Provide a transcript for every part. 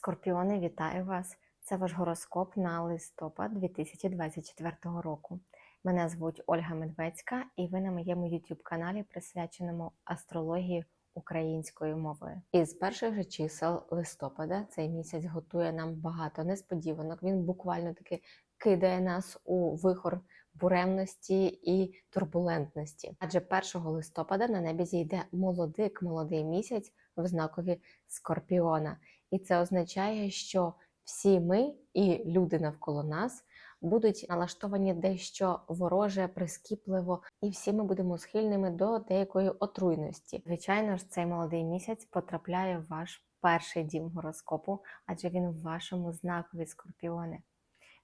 Скорпіони, вітаю вас! Це ваш гороскоп на листопад 2024 року. Мене звуть Ольга Медведська, і ви на моєму youtube каналі присвяченому астрології українською мовою. І з перших же чисел листопада цей місяць готує нам багато несподіванок. Він буквально таки кидає нас у вихор буремності і турбулентності. Адже 1 листопада на небі зійде молодик, молодий місяць в знакові Скорпіона. І це означає, що всі ми і люди навколо нас будуть налаштовані дещо вороже, прискіпливо, і всі ми будемо схильними до деякої отруйності. Звичайно ж, цей молодий місяць потрапляє в ваш перший дім гороскопу, адже він в вашому знакові скорпіони.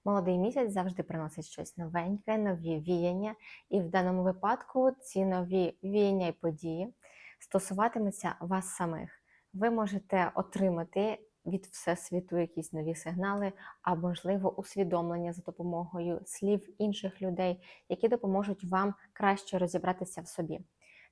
Молодий місяць завжди приносить щось новеньке, нові віяння, і в даному випадку ці нові віяння і події стосуватимуться вас самих. Ви можете отримати від всесвіту якісь нові сигнали, а можливо, усвідомлення за допомогою слів інших людей, які допоможуть вам краще розібратися в собі.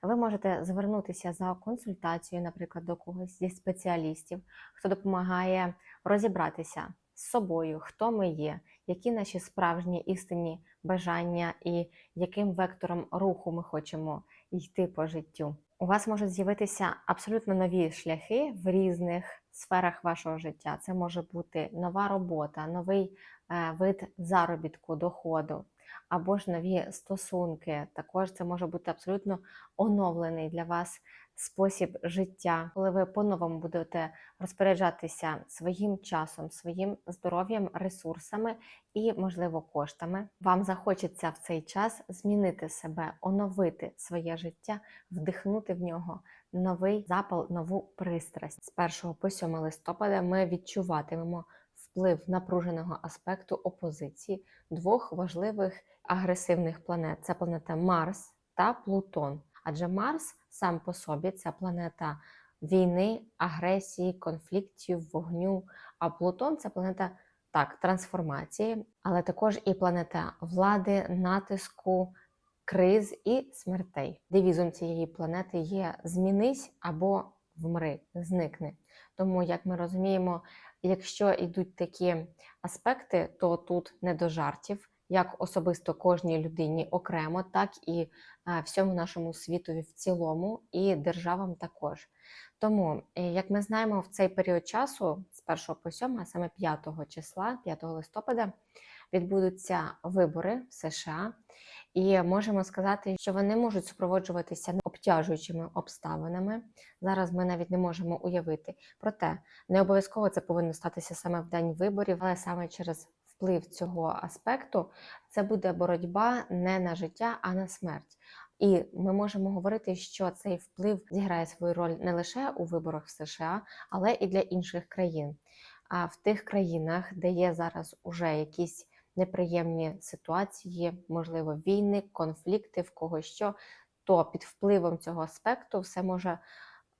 Ви можете звернутися за консультацією, наприклад, до когось зі спеціалістів, хто допомагає розібратися з собою, хто ми є, які наші справжні істинні бажання і яким вектором руху ми хочемо йти по життю. У вас можуть з'явитися абсолютно нові шляхи в різних сферах вашого життя. Це може бути нова робота, новий е, вид заробітку, доходу, або ж нові стосунки. Також це може бути абсолютно оновлений для вас спосіб життя, коли ви по-новому будете розпоряджатися своїм часом, своїм здоров'ям, ресурсами і, можливо, коштами. Вам захочеться в цей час змінити себе, оновити своє життя, вдихнути в нього новий запал, нову пристрасть. З 1 по 7 листопада ми відчуватимемо вплив напруженого аспекту опозиції двох важливих агресивних планет: це планета Марс та Плутон. Адже Марс сам по собі це планета війни, агресії, конфліктів, вогню. А Плутон це планета так, трансформації, але також і планета влади, натиску, криз і смертей. Девізом цієї планети є змінись або вмри, зникни. Тому, як ми розуміємо, якщо йдуть такі аспекти, то тут не до жартів як особисто кожній людині окремо, так і всьому нашому світові в цілому, і державам також. Тому, е, як ми знаємо, в цей період часу, з 1 по 7, а саме 5 числа, 5 листопада, відбудуться вибори в США, і можемо сказати, що вони можуть супроводжуватися обтяжуючими обставинами. Зараз ми навіть не можемо уявити. Проте не обов'язково це повинно статися саме в день виборів, але саме через вплив цього аспекту, це буде боротьба не на життя, а на смерть. І ми можемо говорити, що цей вплив зіграє свою роль не лише у виборах в США, але і для інших країн. А в тих країнах, де є зараз уже якісь неприємні ситуації, можливо, війни, конфлікти, в кого що, то під впливом цього аспекту все може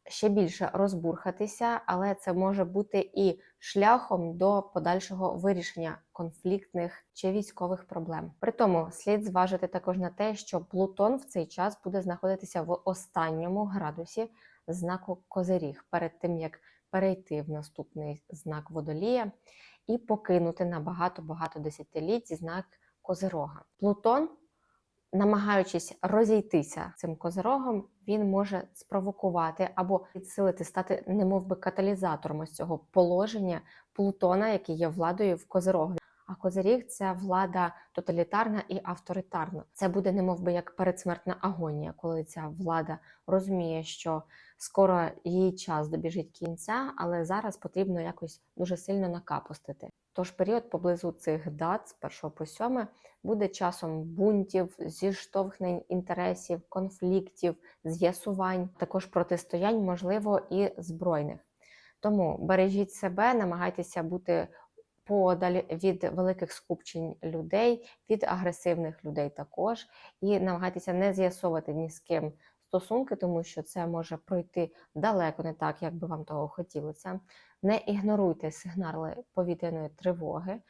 ще більше розбурхатися, але це може бути і шляхом до подальшого вирішення конфліктних чи військових проблем. При тому слід зважити також на те, що Плутон в цей час буде знаходитися в останньому градусі знаку Козиріг, перед тим як перейти в наступний знак водолія і покинути на багато-багато десятиліть знак Козирога. Плутон намагаючись розійтися цим козирогом, він може спровокувати або підсилити, стати немовби каталізатором ось цього положення Плутона, який є владою в козирогові. А козиріг це влада тоталітарна і авторитарна. Це буде немовби як передсмертна агонія, коли ця влада розуміє, що скоро її час добіжить кінця, але зараз потрібно якось дуже сильно накапустити. Тож період поблизу цих дат з 1 по 7 буде часом бунтів, зіштовхнень інтересів, конфліктів, з'ясувань, також протистоянь, можливо, і збройних. Тому бережіть себе, намагайтеся бути подаль від великих скупчень людей, від агресивних людей також, і намагайтеся не з'ясовувати ні з ким стосунки, тому що це може пройти далеко не так, як би вам того хотілося. Не ігноруйте сигнали повітряної тривоги,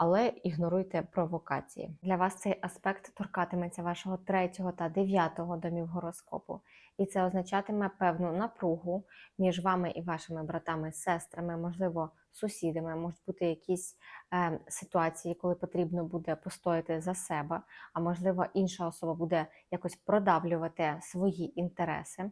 але ігноруйте провокації. Для вас цей аспект торкатиметься вашого третього та дев'ятого домів гороскопу, і це означатиме певну напругу між вами і вашими братами, сестрами, можливо, сусідами. Можуть бути якісь е, ситуації, коли потрібно буде постояти за себе, а можливо, інша особа буде якось продавлювати свої інтереси.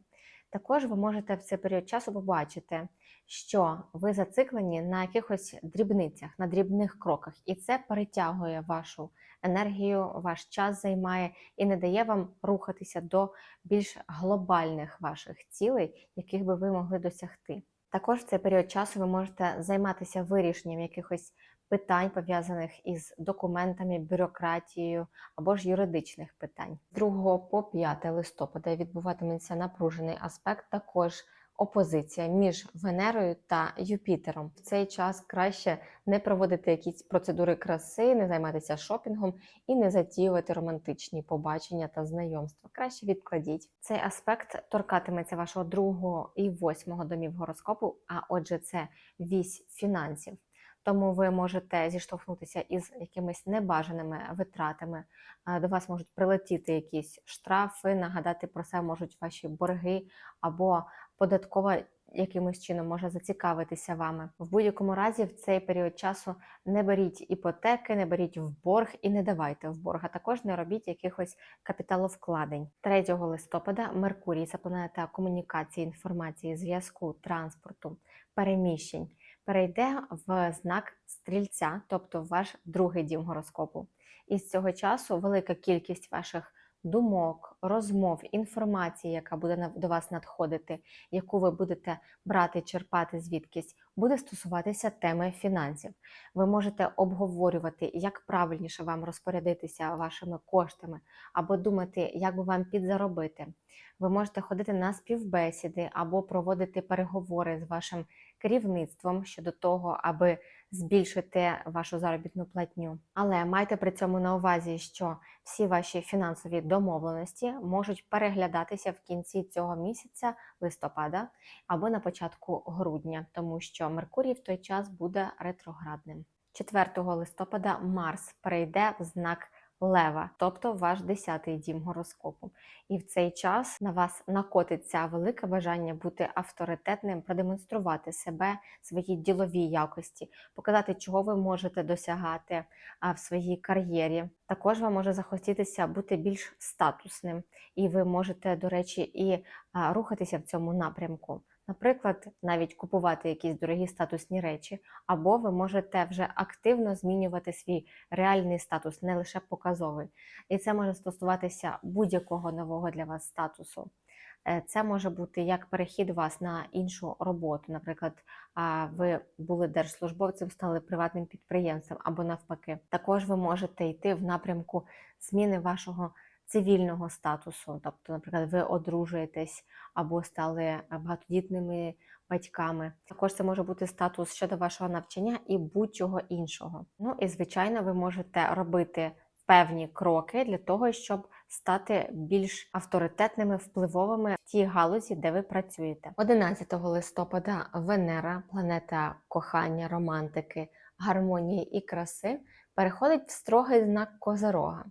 Також ви можете в цей період часу побачити, що ви зациклені на якихось дрібницях, на дрібних кроках, і це перетягує вашу енергію, ваш час займає і не дає вам рухатися до більш глобальних ваших цілей, яких би ви могли досягти. Також в цей період часу ви можете займатися вирішенням якихось питань, пов'язаних із документами, бюрократією або ж юридичних питань. З 2 по 5 листопада відбуватиметься напружений аспект, також опозиція між Венерою та Юпітером. В цей час краще не проводити якісь процедури краси, не займатися шопінгом і не затіювати романтичні побачення та знайомства. Краще відкладіть. Цей аспект торкатиметься вашого другого і восьмого домів гороскопу, а отже, це вісь фінансів. Тому ви можете зіштовхнутися із якимись небажаними витратами. До вас можуть прилетіти якісь штрафи, нагадати про це можуть ваші борги, або податкова якимось чином може зацікавитися вами. В будь-якому разі, в цей період часу не беріть іпотеки, не беріть в борг і не давайте в борг, а також не робіть якихось капіталовкладень. 3 листопада Меркурій, це планета комунікації, інформації, зв'язку, транспорту, переміщень перейде в знак стрільця, тобто ваш другий дім гороскопу. І з цього часу велика кількість ваших думок, розмов, інформації, яка буде до вас надходити, яку ви будете брати, черпати звідкись, буде стосуватися теми фінансів. Ви можете обговорювати, як правильніше вам розпорядитися вашими коштами, або думати, як би вам підзаробити. Ви можете ходити на співбесіди або проводити переговори з вашим керівництвом щодо того, аби збільшити вашу заробітну платню. Але майте при цьому на увазі, що всі ваші фінансові домовленості можуть переглядатися в кінці цього місяця листопада або на початку грудня, тому що Меркурій в той час буде ретроградним. 4 листопада Марс перейде в знак Лева, тобто ваш 10-й дім гороскопу. І в цей час на вас накотиться велике бажання бути авторитетним, продемонструвати себе, свої ділові якості, показати, чого ви можете досягати в своїй кар'єрі. Також вам може захотітися бути більш статусним, і ви можете, до речі, і рухатися в цьому напрямку. Наприклад, навіть купувати якісь дорогі статусні речі, або ви можете вже активно змінювати свій реальний статус, не лише показовий. І це може стосуватися будь-якого нового для вас статусу. Е, Це може бути як перехід вас на іншу роботу. Наприклад, ви були держслужбовцем, стали приватним підприємцем або навпаки. Також ви можете йти в напрямку зміни вашого цивільного статусу. Тобто, наприклад, ви одружуєтесь або стали багатодітними батьками. Також це може бути статус щодо вашого навчання і будь-чого іншого. Ну і звичайно, ви можете робити певні кроки для того, щоб стати більш авторитетними, впливовими в тій галузі, де ви працюєте. 11 листопада Венера, планета кохання, романтики, гармонії і краси, переходить в строгий знак Козирога.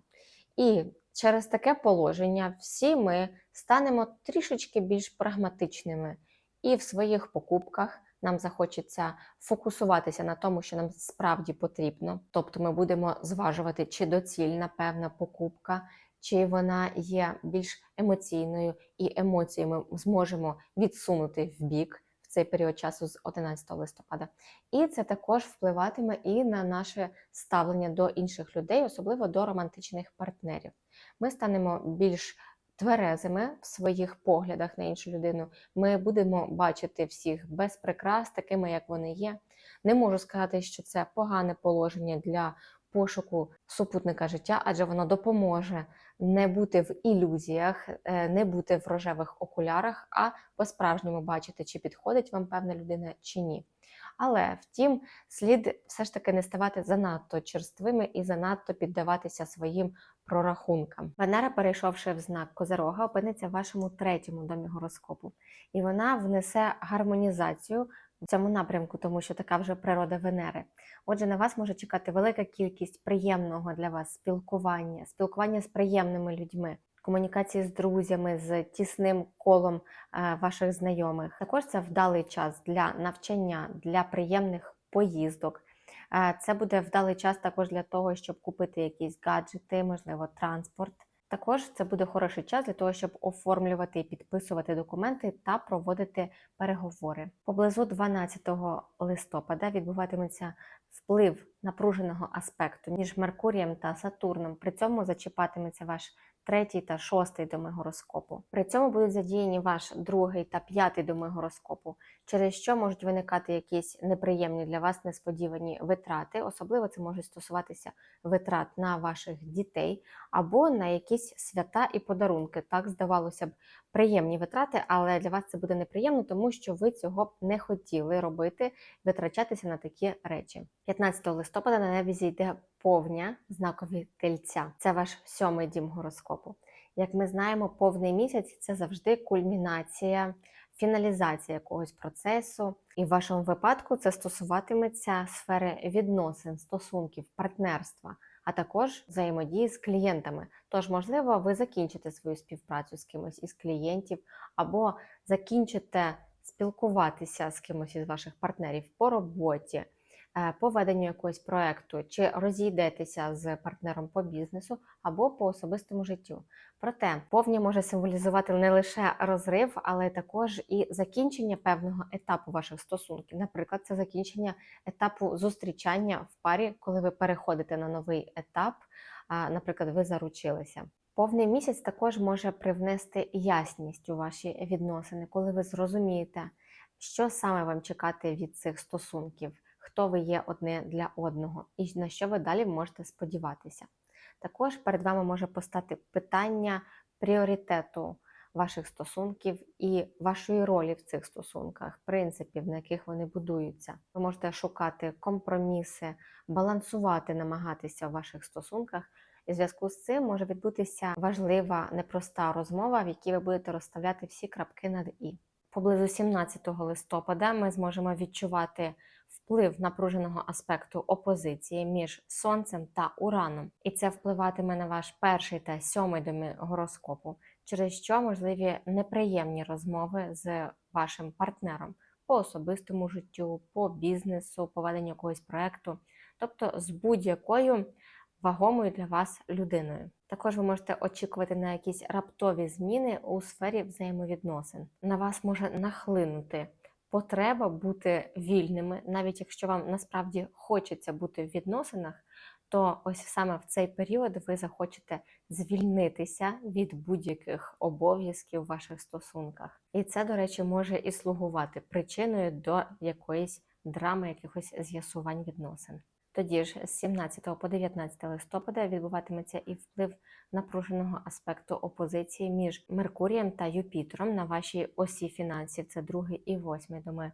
І через таке положення всі ми станемо трішечки більш прагматичними і в своїх покупках. Нам захочеться фокусуватися на тому, що нам справді потрібно. Тобто ми будемо зважувати, чи доцільна певна покупка, чи вона є більш емоційною, і емоції ми зможемо відсунути в бік цей період часу з 11 листопада. І це також впливатиме і на наше ставлення до інших людей, особливо до романтичних партнерів. Ми станемо більш тверезими в своїх поглядах на іншу людину. Ми будемо бачити всіх без прикрас, такими як вони є. Не можу сказати, що це погане положення для пошуку супутника життя, адже воно допоможе не бути в ілюзіях, е, не бути в рожевих окулярах, а по-справжньому бачити, чи підходить вам певна людина чи ні. Але втім, слід все ж таки не ставати занадто черствими і занадто піддаватися своїм прорахункам. Венера, перейшовши в знак Козирога, опиниться в вашому третьому домі гороскопу, і вона внесе гармонізацію в цьому напрямку, тому що така вже природа Венери. Отже, на вас може чекати велика кількість приємного для вас спілкування, спілкування з приємними людьми. Комунікації з друзями, з тісним колом е, ваших знайомих. Також це вдалий час для навчання, для приємних поїздок. Е, Це буде вдалий час також для того, щоб купити якісь гаджети, можливо, транспорт. Також це буде хороший час для того, щоб оформлювати і підписувати документи та проводити переговори. Поблизу 12 листопада відбуватиметься вплив напруженого аспекту між Меркурієм та Сатурном. При цьому зачіпатиметься ваш третій та шостий доми гороскопу. При цьому будуть задіяні ваш другий та п'ятий доми гороскопу, через що можуть виникати якісь неприємні для вас несподівані витрати. Особливо це може стосуватися витрат на ваших дітей або на якісь свята і подарунки. Так здавалося б, приємні витрати, але для вас це буде неприємно, тому що ви цього не хотіли робити, витрачатися на такі речі. 15 листопада на небі зійде повня знакові тельця. Це ваш сьомий дім гороскопу. Як ми знаємо, повний місяць це завжди кульмінація, фіналізація якогось процесу. І в вашому випадку це стосуватиметься сфери відносин, стосунків, партнерства, а також взаємодії з клієнтами. Тож, можливо, ви закінчите свою співпрацю з кимось із клієнтів, або закінчите спілкуватися з кимось із ваших партнерів по роботі. Е, По веденню якогось проекту, чи розійдетеся з партнером по бізнесу або по особистому життю. Проте повня може символізувати не лише розрив, але також і закінчення певного етапу ваших стосунків. Наприклад, це закінчення етапу зустрічання в парі, коли ви переходите на новий етап. Наприклад, ви заручилися. Повний місяць також може привнести ясність у ваші відносини, коли ви зрозумієте, що саме вам чекати від цих стосунків, хто ви є одне для одного і на що ви далі можете сподіватися. Також перед вами може постати питання пріоритету ваших стосунків і вашої ролі в цих стосунках, принципів, на яких вони будуються. Ви можете шукати компроміси, балансувати, намагатися в ваших стосунках. І в зв'язку з цим може відбутися важлива, непроста розмова, в якій ви будете розставляти всі крапки над і. Поблизу 17 листопада ми зможемо відчувати вплив напруженого аспекту опозиції між Сонцем та Ураном, і це впливатиме на ваш перший та сьомий доми гороскопу, через що можливі неприємні розмови з вашим партнером по особистому життю, по бізнесу, по веденню якогось проекту, тобто з будь-якою вагомою для вас людиною. Також ви можете очікувати на якісь раптові зміни у сфері взаємовідносин. На вас може нахлинути потреба бути вільними, навіть якщо вам насправді хочеться бути в відносинах, то ось саме в цей період ви захочете звільнитися від будь-яких обов'язків в ваших стосунках. І це, до речі, може і слугувати причиною до якоїсь драми, якихось з'ясувань відносин. Тоді ж з 17 по 19 листопада відбуватиметься і вплив напруженого аспекту опозиції між Меркурієм та Юпітером на вашій осі фінансів. Це другий і восьмий доми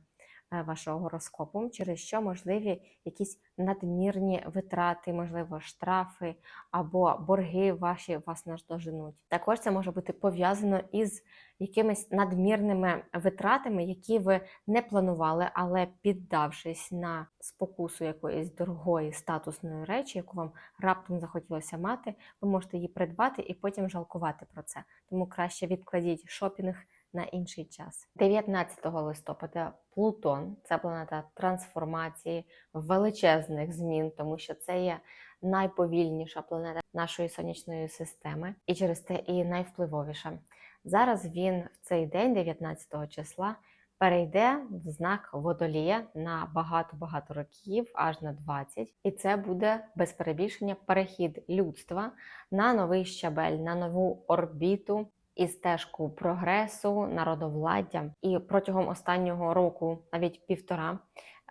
вашого гороскопу, через що можливі якісь надмірні витрати, можливо, штрафи або борги ваші вас наздоженуть. Також це може бути пов'язано із якимись надмірними витратами, які ви не планували, але піддавшись на спокусу якоїсь дорогої статусної речі, яку вам раптом захотілося мати, ви можете її придбати і потім жалкувати про це. Тому краще відкладіть шопінг на інший час. 19 листопада Плутон це планета трансформації, величезних змін, тому що це є найповільніша планета нашої сонячної системи, і через те і найвпливовіша. Зараз він в цей день, 19 числа, перейде в знак водолія на багато-багато років, аж на 20. І це буде без перебільшення перехід людства на новий щабель, на нову орбіту і стежку прогресу, народовладдя. І протягом останнього року, навіть півтора,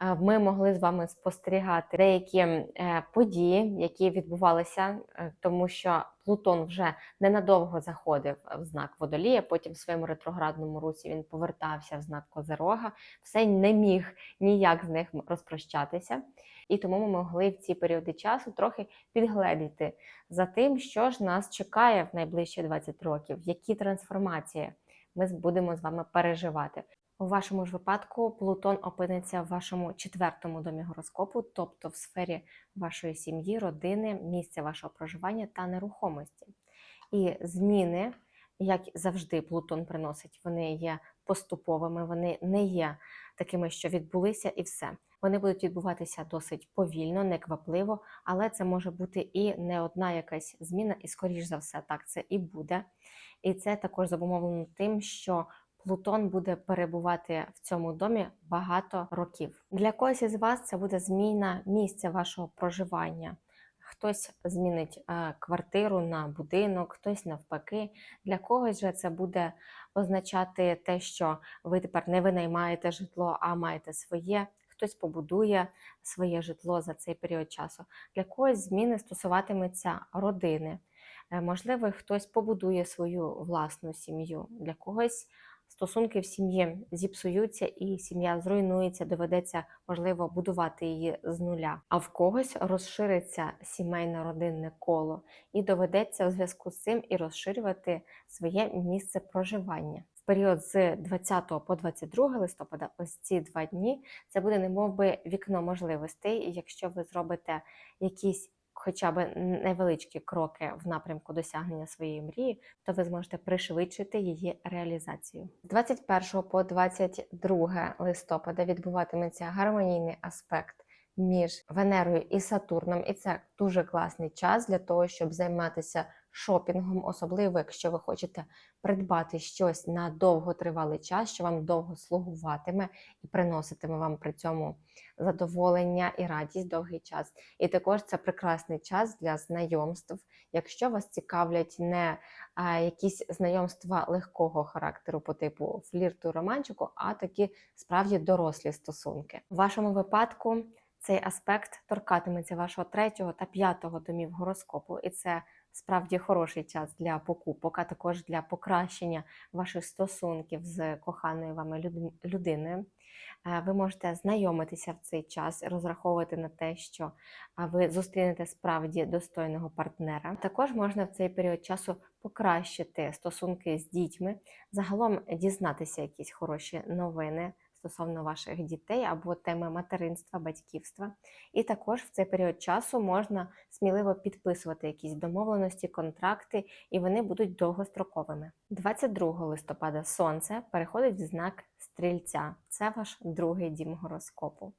ми могли з вами спостерігати деякі е, події, які відбувалися, е, тому що Плутон вже ненадовго заходив в знак водолія. Потім в своєму ретроградному русі він повертався в знак Козерога, все не міг ніяк з них розпрощатися. І тому ми могли в ці періоди часу трохи підгледіти за тим, що ж нас чекає в найближчі 20 років, які трансформації ми будемо з вами переживати. У вашому ж випадку Плутон опиниться в вашому четвертому домі гороскопу, тобто в сфері вашої сім'ї, родини, місця вашого проживання та нерухомості. І зміни, як завжди, Плутон приносить, вони є поступовими, вони не є такими, що відбулися, і все. Вони будуть відбуватися досить повільно, неквапливо, але це може бути і не одна якась зміна, і скоріш за все, так це і буде. І це також зумовлено тим, що Плутон буде перебувати в цьому домі багато років. Для когось із вас це буде зміна місця вашого проживання. Хтось змінить е, квартиру на будинок, хтось навпаки. Для когось же це буде означати те, що ви тепер не винаймаєте житло, а маєте своє. Хтось побудує своє житло за цей період часу. Для когось зміни стосуватиметься родини. Е, Можливо, хтось побудує свою власну сім'ю. Для когось стосунки в сім'ї зіпсуються і сім'я зруйнується, доведеться, можливо, будувати її з нуля. А в когось розшириться сімейне родинне коло, і доведеться у зв'язку з цим і розширювати своє місце проживання. В період з 20 по 22 листопада, ось ці два дні, це буде немовби вікно можливостей. І якщо ви зробите якісь хоча б невеличкі кроки в напрямку досягнення своєї мрії, то ви зможете пришвидшити її реалізацію. З 21 по 22 листопада відбуватиметься гармонійний аспект між Венерою і Сатурном, і це дуже класний час для того, щоб займатися шопінгом, особливо якщо ви хочете придбати щось на довготривалий час, що вам довго слугуватиме і приноситиме вам при цьому задоволення і радість довгий час. І також це прекрасний час для знайомств, якщо вас цікавлять не якісь знайомства легкого характеру по типу флірту, романчику, а такі справді дорослі стосунки. В вашому випадку цей аспект торкатиметься вашого третього та п'ятого домів гороскопу, і це справді хороший час для покупок, а також для покращення ваших стосунків з коханою вами людиною. Е, Ви можете знайомитися в цей час, розраховувати на те, що ви зустрінете справді достойного партнера. Також можна в цей період часу покращити стосунки з дітьми, загалом дізнатися якісь хороші новини стосовно ваших дітей або теми материнства, батьківства. І також в цей період часу можна сміливо підписувати якісь домовленості, контракти, і вони будуть довгостроковими. 22 листопада сонце переходить в знак стрільця. Це ваш другий дім гороскопу.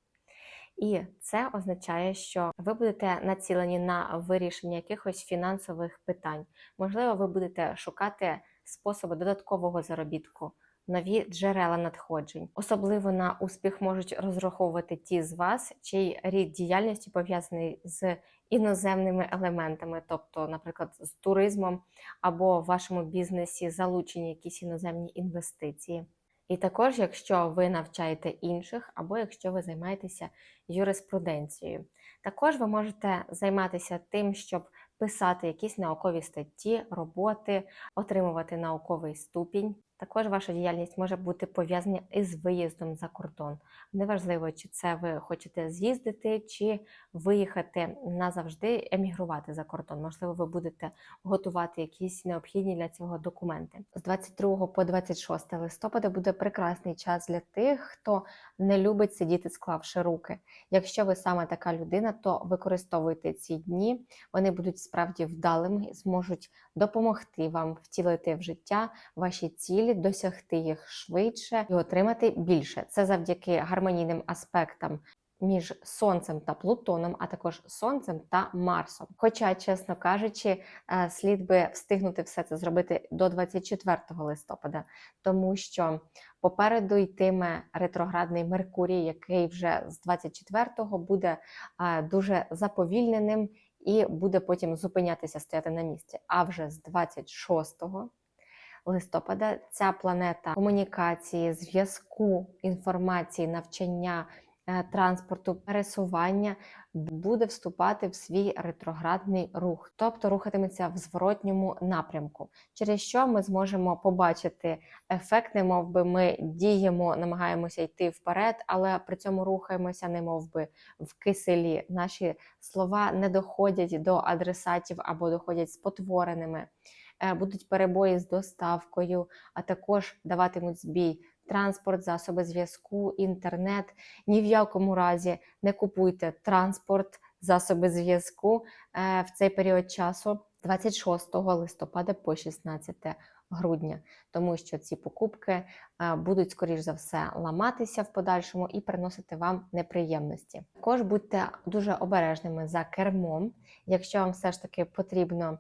І це означає, що ви будете націлені на вирішення якихось фінансових питань. Можливо, ви будете шукати способи додаткового заробітку, нові джерела надходжень. Особливо на успіх можуть розраховувати ті з вас, чий рід діяльності пов'язаний з іноземними елементами, тобто, наприклад, з туризмом або в вашому бізнесі залучені якісь іноземні інвестиції. І також, якщо ви навчаєте інших, або якщо ви займаєтеся юриспруденцією. Також ви можете займатися тим, щоб писати якісь наукові статті, роботи, отримувати науковий ступінь. Також ваша діяльність може бути пов'язана із виїздом за кордон. Неважливо, чи це ви хочете з'їздити, чи виїхати назавжди, емігрувати за кордон. Можливо, ви будете готувати якісь необхідні для цього документи. З 22 по 26 листопада буде прекрасний час для тих, хто не любить сидіти, склавши руки. Якщо ви саме така людина, то використовуйте ці дні. Вони будуть справді вдалими, зможуть допомогти вам втілити в життя ваші цілі, досягти їх швидше і отримати більше. Це завдяки гармонійним аспектам. Між сонцем та Плутоном, а також сонцем та Марсом. Хоча, чесно кажучи, е, слід би встигнути все це зробити до 24 листопада, тому що попереду йтиме ретроградний Меркурій, який вже з 24-го буде е, дуже заповільненим і буде потім зупинятися, стояти на місці. А вже з 26-го листопада ця планета комунікації, зв'язку, інформації, навчання, е, транспорту, пересування буде вступати в свій ретроградний рух, тобто рухатиметься в зворотньому напрямку, через що ми зможемо побачити ефект, не мов би ми діємо, намагаємося йти вперед, але при цьому рухаємося, не мов би в киселі. Наші слова не доходять до адресатів або доходять спотвореними. Е, Будуть перебої з доставкою, а також даватимуть збій транспорт, засоби зв'язку, інтернет. Ні в якому разі не купуйте транспорт, засоби зв'язку е, в цей період часу 26 листопада по 16 грудня, тому що ці покупки будуть, скоріш за все, ламатися в подальшому і приносити вам неприємності. Також будьте дуже обережними за кермом. Якщо вам все ж таки потрібно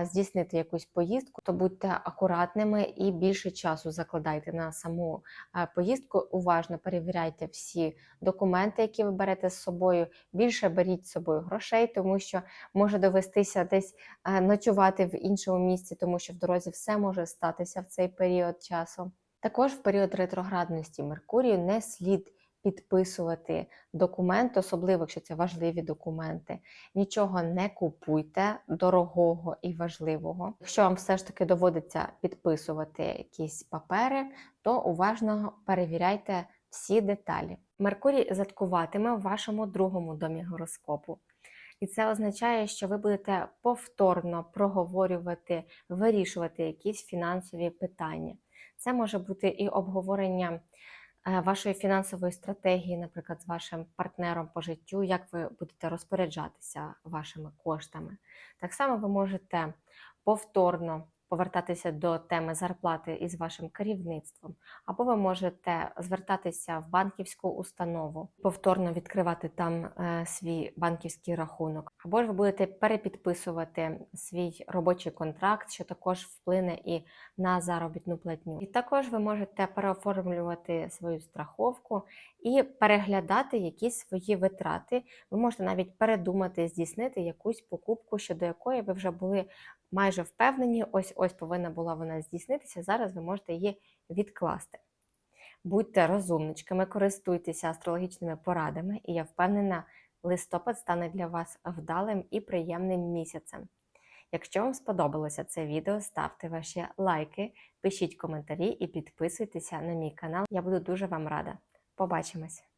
е, здійснити якусь поїздку, то будьте акуратними і більше часу закладайте на саму е, поїздку. Уважно перевіряйте всі документи, які ви берете з собою. Більше беріть з собою грошей, тому що може довестися десь е, ночувати в іншому місці, тому що в дорозі все може статися в цей період часу. Також в період ретроградності Меркурію не слід підписувати документ, особливо якщо це важливі документи. Нічого не купуйте дорогого і важливого. Якщо вам все ж таки доводиться підписувати якісь папери, то уважно перевіряйте всі деталі. Меркурій заткуватиме в вашому другому домі гороскопу. І це означає, що ви будете повторно проговорювати, вирішувати якісь фінансові питання. Це може бути і обговорення е, вашої фінансової стратегії, наприклад, з вашим партнером по життю, як ви будете розпоряджатися вашими коштами. Так само ви можете повторно повертатися до теми зарплати із вашим керівництвом, або ви можете звертатися в банківську установу, повторно відкривати там е, свій банківський рахунок, або ж ви будете перепідписувати свій робочий контракт, що також вплине і на заробітну платню. І також ви можете переоформлювати свою страховку і переглядати якісь свої витрати. Ви можете навіть передумати здійснити якусь покупку, щодо якої ви вже були майже впевнені, ось ось повинна була вона здійснитися. Зараз ви можете її відкласти. Будьте розумничками, користуйтеся астрологічними порадами, і я впевнена, листопад стане для вас вдалим і приємним місяцем. Якщо вам сподобалося це відео, ставте ваші лайки, пишіть коментарі і підписуйтеся на мій канал. Я буду дуже вам рада. Побачимось!